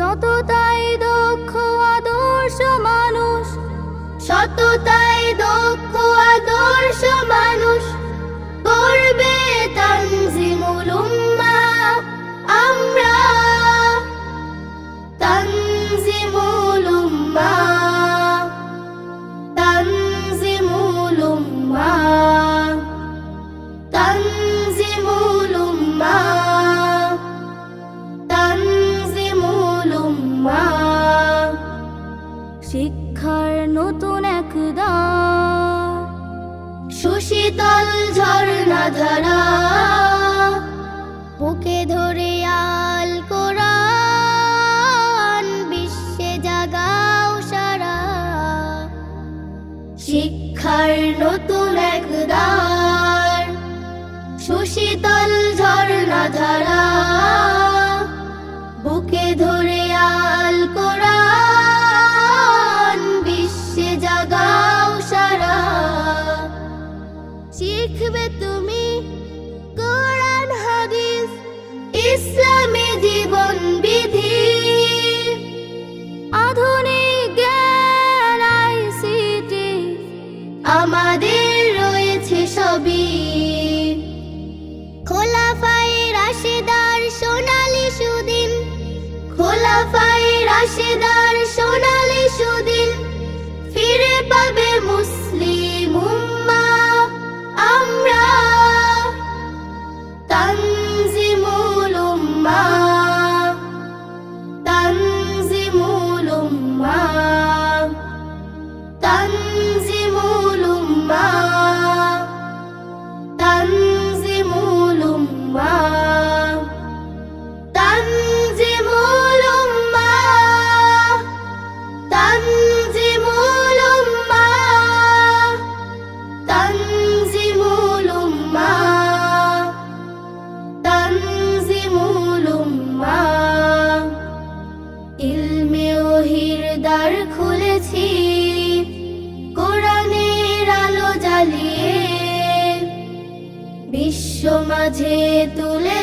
সততাই দক্ষ আদর্শ মানুষ। সততাই দক্ষ আদর্শ মানুষ। সুশীতল ঝর্ণা ধারা। বুকে ধরে আল কোরআন, বিশ্বে জাগাও সারা। শিক্ষার নতুন এক দ্বার, সুশীতল ঝর্ণা ধারা। বুকে ধরে আল বিধি। আধুনিক আমাদের রয়েছে রাশেদার সোনালী সুদিন রাশেদার Bye. সমাজে তুলে